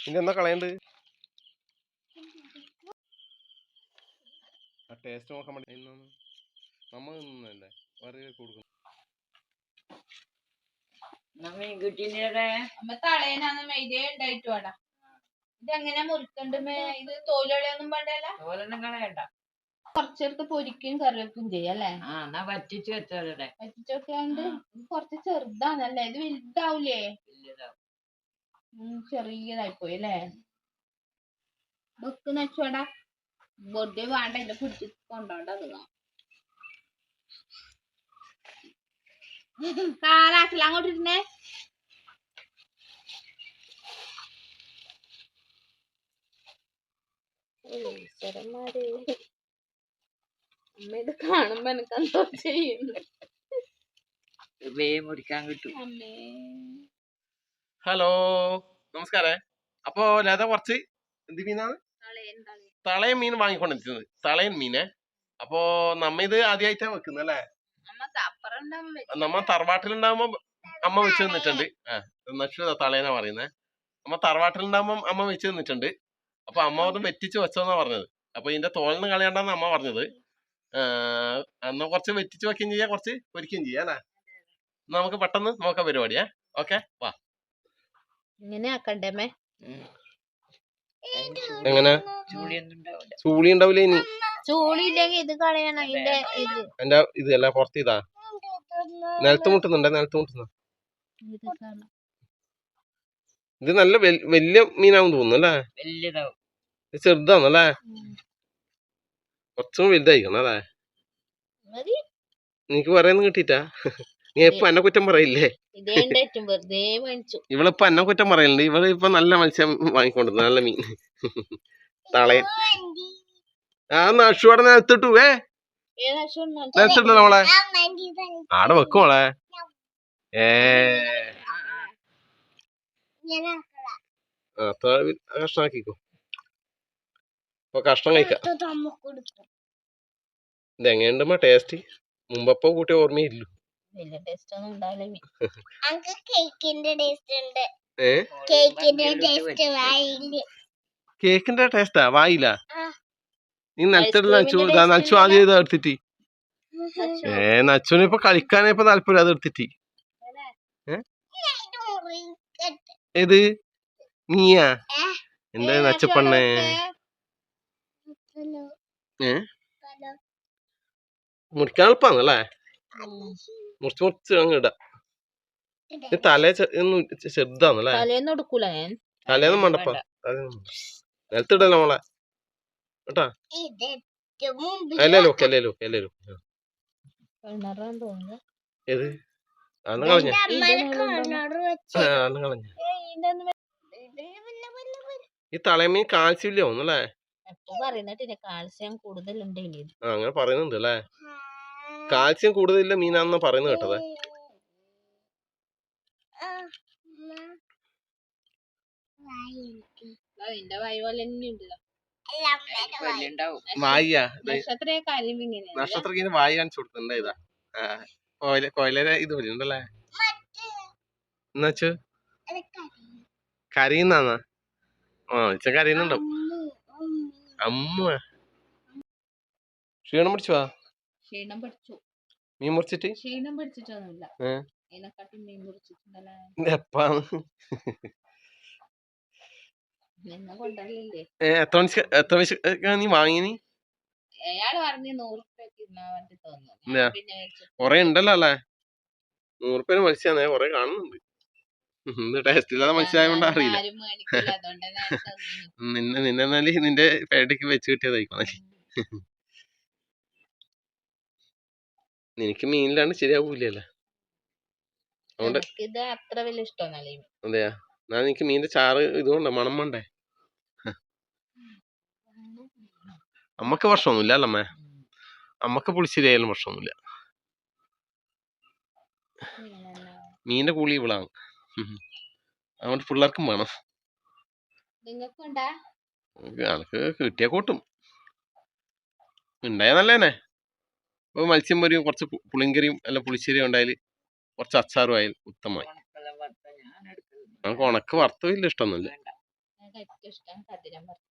ഇനി എന്നാ കളയണ്ട് ആ ടേസ്റ്റ് നോക്കാൻ വേണ്ടി ഇന്നൊന്ന് നമ്മ നിന്നല്ലേ വേറെ കൊടുക്കുന്നു ഇതെങ്ങനെ മുറിക്കണ്ട് ഇത് വേണ്ടല്ല കളയണ്ട. കുറച്ചെടുത്ത് പൊരിക്കും കറി വെക്കും ചെയ്യാം അല്ലേ? വറ്റിച്ചു കൊറച്ച് വെച്ചോടെ ഉണ്ട് ഇത് കുറച്ച് ചെറുതാണല്ലേ? ഇത് വലുതാവൂലേ? ചെറിയതായി പോയി അല്ലേ? വെക്ക് നച്ചോടാ വെറുതെ വേണ്ട എന്റെ പിടിച്ച് കൊണ്ടോണ്ട അത് കാലാക്കില്ല അങ്ങോട്ട് ഇരുന്നേ. ഈശ്വരന്മാരെ. അമ്മ ഇത് കാണുമ്പോ എനിക്ക് എന്തോ ചെയ്യുന്നു. വേ മുടിക്കാൻ കിട്ടും. അമ്മേ. ഹലോ നമസ്കാരേ. അപ്പോ ലത കുറച്ച്? എന്ത് മീനാണ്? തളയൻ മീൻ വാങ്ങിക്കൊണ്ടിരിക്കുന്നത്. തളയൻ മീനെ. അപ്പോ നമ്മ ഇത് ആദ്യമായിട്ടാ ഉണ്ടാവുമ്പോ നമ്മ തറവാട്ടിലുണ്ടാവുമ്പോ അമ്മ വെച്ച് തന്നിട്ടുണ്ട്. ആ നക്ഷു തളയനാ പറയുന്നേ. അമ്മ തറവാട്ടിലുണ്ടാവുമ്പോ അമ്മ വെച്ച് തന്നിട്ടുണ്ട്. അപ്പൊ അമ്മ ഒന്ന് വെറ്റിച്ച് വെച്ചോന്നാ പറഞ്ഞത്. അപ്പൊ ഇതിന്റെ തോളിന് കളയണ്ടെന്ന് അമ്മ പറഞ്ഞത്. ആ, എന്നാ കുറച്ച് വെറ്റിച്ച് വെക്കുകയും ചെയ്യാം കുറച്ച് പൊരിക്കുകയും ചെയ്യാം അല്ലേ? നമുക്ക് പെട്ടെന്ന് നോക്കാം പരിപാടിയാ. ഓക്കെ വാ. ഇങ്ങനെ ആക്കണ്ടേമേ എങ്ങനെ? ചൂളി ഉണ്ടാവില്ല ഇനി? ചൂടില്ലെങ്കിൽ ഇത് കളയണം ഇതിന്റെ ഇത്. എന്റെ ഇത് അല്ല പുറത്ത് ഇതാ നിലത്ത് മുട്ടുന്നുണ്ട്? നിലത്ത് മുട്ടുന്നു? ഇത് നല്ല വലിയ മീനാവും തോന്നുന്നു അല്ലേ? വലിയതാവും ഇത് ചെറുതാണല്ലേ ഉം. കുറച്ചും വലുതായിരിക്കണം അല്ലേ? നിനക്ക് പറയുന്നു കിട്ടിട്ടാ നീ ഇപ്പൊ എന്നെ കുറ്റം പറയില്ലേ? ഇവളിപ്പോ എന്നെ കുറ്റം പറയലുണ്ട്. ഇവൾ ഇപ്പൊ നല്ല മത്സ്യം വാങ്ങിക്കൊണ്ടിരുന്നു നല്ല മീൻ. തളയൻ ആ നഷുവാടെ നിലത്തിട്ടു ഏ? നിലത്തിട്ടു നമ്മളെ ആടെ വെക്കും മോളെ. ഏ. കഷ്ണാക്കിക്കോ. അപ്പൊ കഷ്ണം കഴിക്കാം. ഇത് ടേസ്റ്റി ടേസ്റ്റ് മുമ്പപ്പോ കൂട്ടിയ ഓർമ്മയില്ലു വലിയ ടേസ്റ്റ് ഒന്നും ഉണ്ടാവില്ല. കേക്കിന്റെ ടേസ്റ്റ് ഉണ്ട്. ഏ? കേക്കിന്റെ ടേസ്റ്റ് വായിൽ കേക്കിന്റെ ടേസ്റ്റാ വായില്ല. നീ നിലത്തിട്ട് നച്ചു ആദ്യം ഇത് എടുത്തിട്ട്. ഏ നച്ചുവിന് ഇപ്പൊ കളിക്കാനേ ഇപ്പൊ താല്പര്യം അത് എടുത്തിട്ട്. ഏത്? നീയാ? എന്താ നച്ചപ്പണ്ണേ. ഏ? മുറിക്കാൻ എളുപ്പാന്നല്ലേ. മുറിച്ച് മുറിച്ച് അങ്ങ് ഇടാം. ഇത് തലേ ചെറുതാന്നല്ലേ? തലേന്ന് എടുക്കൂല ഞാൻ. തലേന്നും വേണ്ടപ്പാ നിലത്തിടല്ലോ മോളെ? കേട്ടാ? ഇത് ഏറ്റവും മുമ്പിൽ അല്ലല്ലോ അല്ലല്ലോ അല്ലല്ലോ കിണറാൻ തോന്നുന്നു. ഏത്? അന്ന് കളഞ്ഞ. അന്ന് കളഞ്ഞ. വല്ല വല്ല വല്ല. ഈ തളയമീൻ കാൽസ്യം ഇല്ല ഒന്നല്ലേ കാൽസ്യം കൂടുതലുണ്ട് ഇനി. ആ അങ്ങനെ പറയുന്നുണ്ട് അല്ലേ. കാൽസ്യം കൂടുതലില്ല മീനാണെന്നാ പറയുന്നത് കേട്ടത്. വായി നക്ഷത്രത്തിന് വായി കാണിച്ചു കൊടുത്തിട്ടുണ്ട് ഇതാ. കോയില കോയിലര ഇത് വരുന്നുണ്ടല്ലേ മറ്റേ എന്നുവെച്ചു അത് കരയുന്നാന്നാ? ആ ഇച്ച കരയുന്നുണ്ടാവും. അമ്മ. ക്ഷീണം പിടിച്ചു? വാ ക്ഷീണം പഠിച്ചു. മീൻ മുറിച്ചിട്ട്? ക്ഷീണം പഠിച്ചിട്ടൊന്നുമില്ല? അതിനെക്കാട്ടി മീൻ മുറിച്ചിട്ടുണ്ടല്ലേ? നീ വാങ്ങിനി. കൊറേ ഉണ്ടല്ലോ അല്ലേ? മത്സ്യാന്നേ കൊറേ കാണുന്നുണ്ട്. ടേസ്റ്റ് ഇല്ലാതെ മത്സ്യമായോണ്ട് അറിയില്ല. നിന്നെ നിന്നെ നിന്റെ പേടയ്ക്ക് വെച്ച് കിട്ടിയതായിക്കോണേ നിനക്ക് മീനിലാണ് ശരിയാവൂലല്ലേ അതുകൊണ്ട് എനിക്കിത് അത്ര വലിയ ഇഷ്ടമൊന്നല്ല ഈ മീൻ. അതെയാ? എന്നാ നിനക്ക് മീനിന്റെ ചാറ് ഇതുകൊണ്ട് മണം വേണ്ടേ? അമ്മയ്ക്ക് ഭക്ഷണമൊന്നുമില്ല അല്ല അമ്മേ? അമ്മയ്ക്ക് പുളിശ്ശേരിയായാലും ഭക്ഷണമൊന്നുമില്ല മീനിന്റെ കൂളി ഇവിളാണ് അതുകൊണ്ട് പിള്ളേർക്കും വേണം. നിങ്ങൾക്കുണ്ടാ? അനക്ക് കിട്ടിയ കൂട്ടും. ഉണ്ടായ നല്ലതന്നെ. ഇപ്പൊ മത്സ്യം പൊരിയും കുറച്ച് പുളിങ്കരിയും പുളിങ്കറിയും അല്ല പുളിശ്ശേരിയും ഉണ്ടായാൽ കുറച്ച് അച്ചാറും ആയാൽ ഉത്തമമായി. നമുക്ക് ഉണക്ക് വറുത്ത വലിയ ഇഷ്ടമൊന്നുമില്ല.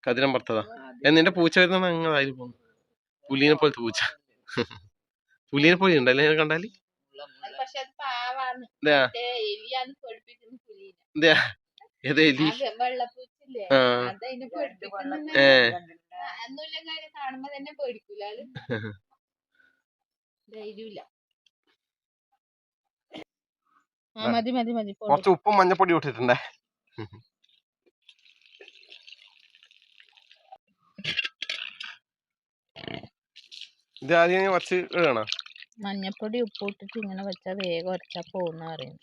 കതിരം വറുത്തതാ. എന്നിന്റെ നിന്റെ പൂച്ച വരുന്ന അങ്ങനെ അതിൽ പോകുന്നു? പുലിനെ പോലത്തെ പൂച്ച. പുലിനെ പോലെ ഉണ്ടല്ലേ ഞാൻ കണ്ടാൽ? ഏത് എലി? ആ ഏ ഒന്നുമില്ല കാര്യം കാണുമ്പോ തന്നെ പേടിക്കൂല അത് ധൈര്യമില്ല. മതി മതി മതി. കുറച്ച് ഉപ്പും മഞ്ഞപ്പൊടി ഇട്ടിട്ടുണ്ടേ? ഇത് ആദ്യം കുറച്ച് ഇടണോ? മഞ്ഞപ്പൊടി ഉപ്പ് ഇട്ടിട്ട് ഇങ്ങനെ വെച്ചാൽ വേഗം ഉരച്ചാ പോകുന്ന പറയുന്നു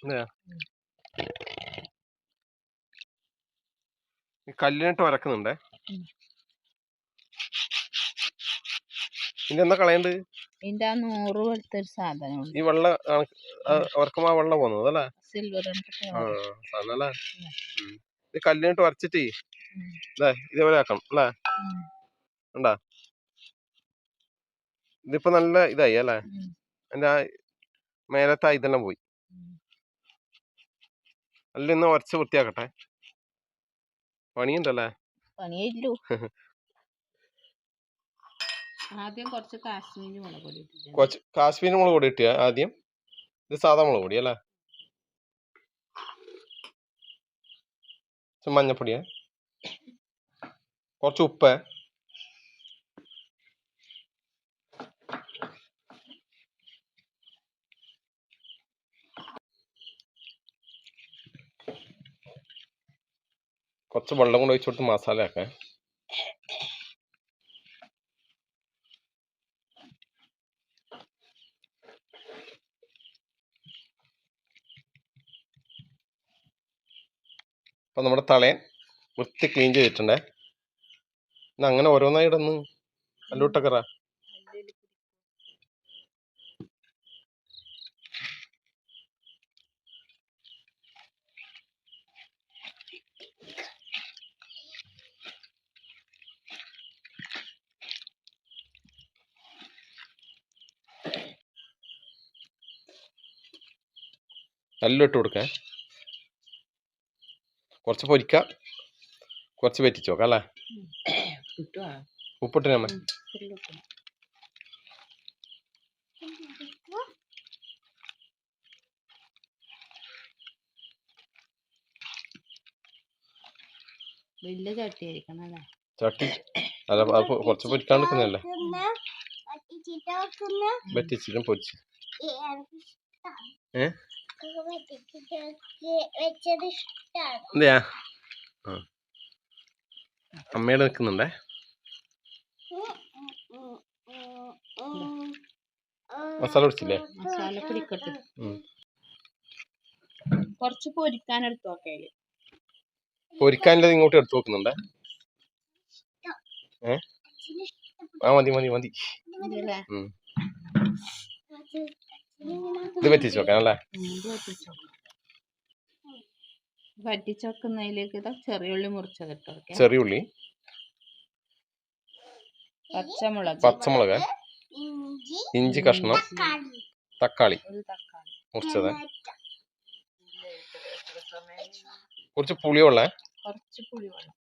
കല്ലിനിട്ട് ഉരക്കുന്നുണ്ടേ ഇതിന്റെ കളയണ്ട്? ഇതിന്റെ ആ നൂറ് പോലത്തെ ഒരു സാധനമുണ്ട്. ഈ വെള്ള ആ വെള്ളം പോകുന്നത് അല്ലേ സിൽവർ സാധനല്ലേ. ഇത് കല്ലിനിട്ട്. ഇതേ ഇതേപോലെ ആക്കണം അല്ലേ? ഉണ്ടാ ഇതിപ്പോ നല്ല ഇതായി അല്ലേ? എന്റെ ആ മേലത്തെ ഇതെല്ലാം പോയി. അല്ല ഇന്ന് ഉരച്ച് വൃത്തിയാക്കട്ടെ. പണിയുണ്ടല്ലേ? പണിയില്ലു ആദ്യം കുറച്ച് കാശ്മീരി മുളക് പൊടി കുറച്ച് കാശ്മീരി ഇട്ടിയ ആദ്യം? ഇത് സാധാ മുളക് പൊടി അല്ലേ? മഞ്ഞപ്പൊടിയാ? കുറച്ച് ഉപ്പ്? കുറച്ച് വെള്ളം കൊണ്ട് ഒഴിച്ചു കൊടുത്ത് മസാല ആക്കാൻ അപ്പൊ നമ്മുടെ തളയൻ വൃത്തി ക്ലീൻ ചെയ്തിട്ടുണ്ടേ. ഇന്ന് അങ്ങനെ ഓരോന്നായി ഇടന്ന് അല്ലൂട്ടക്കറ എല്ലാം ഇട്ട് കൊടുക്കേ. കുറച്ച് പൊരിക്ക. കുറച്ച് വെറ്റിച്ച്? നോക്കാം അല്ലേ? ഉപ്പിട്ട് നമ്മൾ വലിയ ചട്ടിയായിരിക്കണം അല്ലേ? ചട്ടി. അല്ല കുറച്ച് പൊരിക്കാണ്ട് നിൽക്കുന്നതല്ലേ? വറ്റിച്ചിട്ട് പൊരിച്ചു. ഏ? വെച്ചത് എന്തെയാ ആ. അമ്മയുടെ നിൽക്കുന്നുണ്ടേ. മസാല പിടിച്ചില്ലേ? മസാല പിടിക്കട്ടെ. കുറച്ച് പൊരിക്കാൻ എടുത്തു നോക്കേൽ പൊരിക്കാനുള്ളത് ഇങ്ങോട്ട് എടുത്തു നോക്കുന്നുണ്ടേ? ഏ? അച്ഛന് ഇഷ്ടപ്പെട്ടു. ആ മതി മതി മതി. ഇത് വെറ്റിച്ച് വെക്കാം. അല്ലേ വറ്റിച്ചോക്കുന്നതിലേക്ക് ഇതാ ചെറിയുള്ളി മുറിച്ചത് ഇട്ട് കൊടുക്കാം ചെറിയ ഉള്ളി. പച്ചമുളക്. പച്ചമുളക്. ഇഞ്ചി ഇഞ്ചി കഷ്ണം. തക്കാളി. തക്കാളി ഒരു തക്കാളി. മുറിച്ചത്. കുറച്ച് പുളിയുള്ള. കുറച്ച് പുളിവെള്ളം.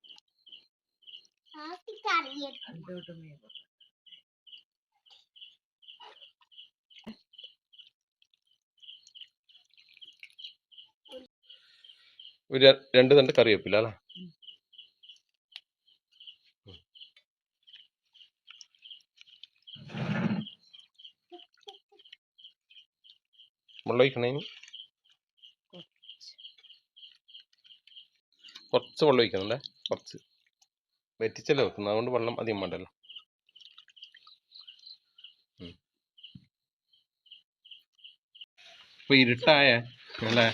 ഒരു രണ്ട് തണ്ട് കറിവേപ്പില അല്ലേ? വെള്ളം ഒഴിക്കണേ കുറച്ച് വെള്ളം ഒഴിക്കുന്നുണ്ടേ കുറച്ച്. വെറ്റിച്ചല്ലേ വെക്കുന്നത്? അതുകൊണ്ട് വെള്ളം അധികം വേണ്ടല്ലോ. ഇപ്പൊ ഇരുട്ടായ അല്ലേ?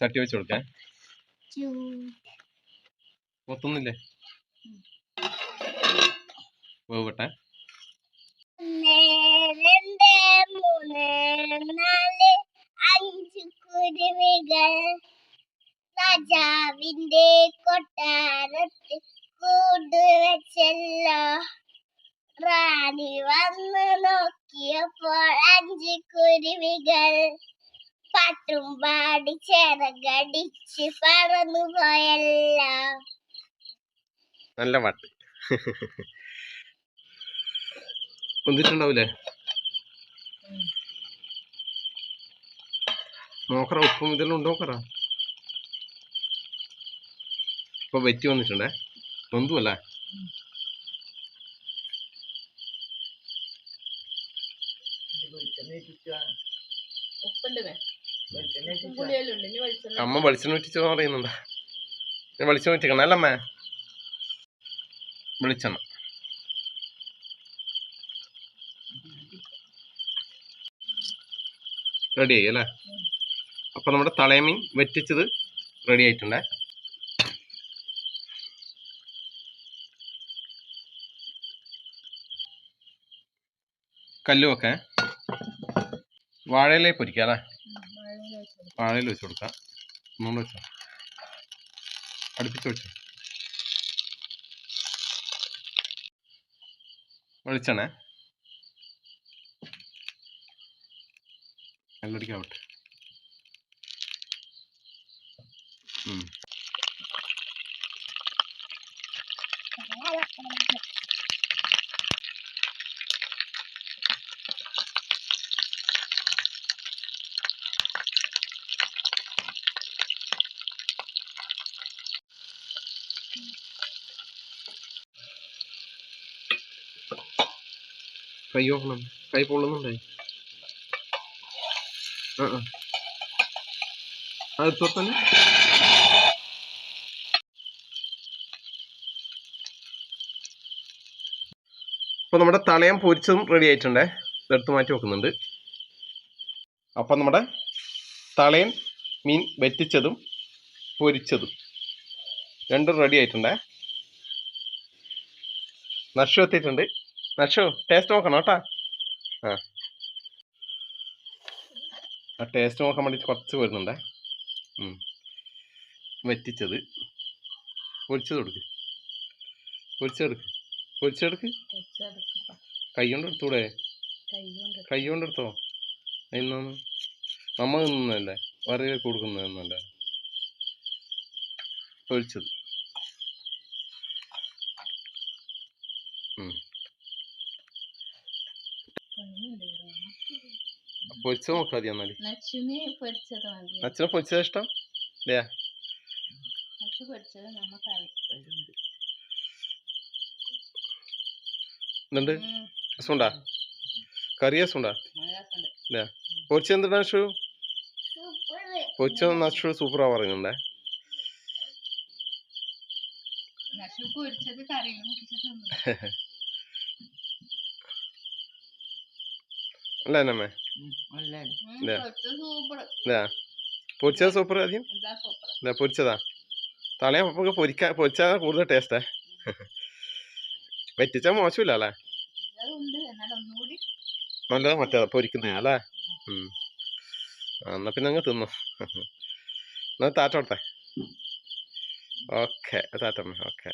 ചട്ടി വെച്ച് കൊടുക്കാൻ കൊത്തുന്നില്ലേ? വേവട്ടെ. രണ്ട് മൂന്ന് നാല് അഞ്ച് കുരുവികൾ. രാജാവിന്റെ കൊട്ടാരത്ത് കൂട് വെച്ചല്ലോ. റാണി വന്ന് നോക്കിയപ്പോൾ അഞ്ച് കുരുവികൾ. പാട്ടും പാടി ചിറകടിച്ച് പറന്നു പോയല്ല. നല്ല പാട്ട്. വന്നിട്ടുണ്ടാവൂലേ? നോക്കറ ഉപ്പും ഇതെല്ലാം ഉണ്ടോ നോക്കറ? ഇപ്പൊ വെറ്റി വന്നിട്ടുണ്ടേ? നൊന്തുമല്ലേ ഉപ്പുണ്ട് അമ്മ വെളിച്ചെണ്ണ വെറ്റിച്ചെന്ന് പറയുന്നുണ്ട്. ഞാൻ വെളിച്ചെണ്ണ വെറ്റിക്കണം അല്ല അമ്മേ? വെളിച്ചെണ്ണ. റെഡി ആയി അല്ലേ? അപ്പൊ നമ്മുടെ തളയമീൻ വെറ്റിച്ചത് റെഡി ആയിട്ടുണ്ടേ. കല്ലുമൊക്കെ വാഴയിലേ പൊരിക്കാം അല്ലേ? വാഴയിൽ വെച്ച് കൊടുക്കാം നമ്മൾ വെച്ചോ. അടുപ്പിച്ച് വെച്ചോ. വെളിച്ചെണ്ണ. എല്ലടിക്കാവട്ടെ കൈ നോക്കണം കൈ പൊള്ളുന്നുണ്ടേ ആ ആ അപ്പോൾ നമ്മുടെ തളയം പൊരിച്ചതും റെഡി ആയിട്ടുണ്ടേ. ഇതെടുത്ത് മാറ്റി വെക്കുന്നുണ്ട്. അപ്പം നമ്മുടെ തളയൻ മീൻ വെറ്റിച്ചതും പൊരിച്ചതും രണ്ടും റെഡി ആയിട്ടുണ്ടേ. നഷു എത്തിയിട്ടുണ്ട്. നഷു ടേസ്റ്റ് നോക്കണം കേട്ടാ. ആ. ആ ടേസ്റ്റ് നോക്കാൻ വേണ്ടിയിട്ട് കുറച്ച് വരുന്നുണ്ടേ. വറ്റിച്ചത്. പൊരിച്ചത് കൊടുക്ക്. പൊരിച്ചെടുക്ക് പൊരിച്ചെടുക്ക് കൈകൊണ്ട് കൈ കൊണ്ട് എടുത്തൂടെ? കൈ കൊണ്ട് എടുത്തോ എന്നാണ് നമ്മൾ നിന്നല്ലേ വേറെ കൊടുക്കുന്നതെന്നല്ല പൊരിച്ചത്. പൊരിച്ചത് നോക്കാ മതി എന്നാൽ അച്ഛനെ പൊരിച്ചത് ഇഷ്ടം അല്ലേ എന്നുണ്ട് രസമുണ്ടാ കറി രസമുണ്ടാ അല്ലേ പൊരിച്ച എന്താ ഷൂ എന്തുണ്ടാ നഷു സൂപ്പറാ പറയുന്നുണ്ടേ പൊരിച്ചത് അല്ല ഇല്ലേ? പൊരിച്ചത് സൂപ്പർ ആദ്യം? ഇതാ പൊരിച്ചതാ? തളയാൻ നമുക്ക് പൊരിക്കാ പൊരിച്ചാൽ കൂടുതൽ ടേസ്റ്റേ വെറ്റിച്ചാൽ മോശമില്ല അല്ലേ നല്ലത് മറ്റേ പൊരിക്കുന്നതാ അല്ലേ എന്നാ പിന്നെ അങ്ങ് തിന്നു. എന്നാ താറ്റോട്ടെ? Okay താറ്റമ്മ okay.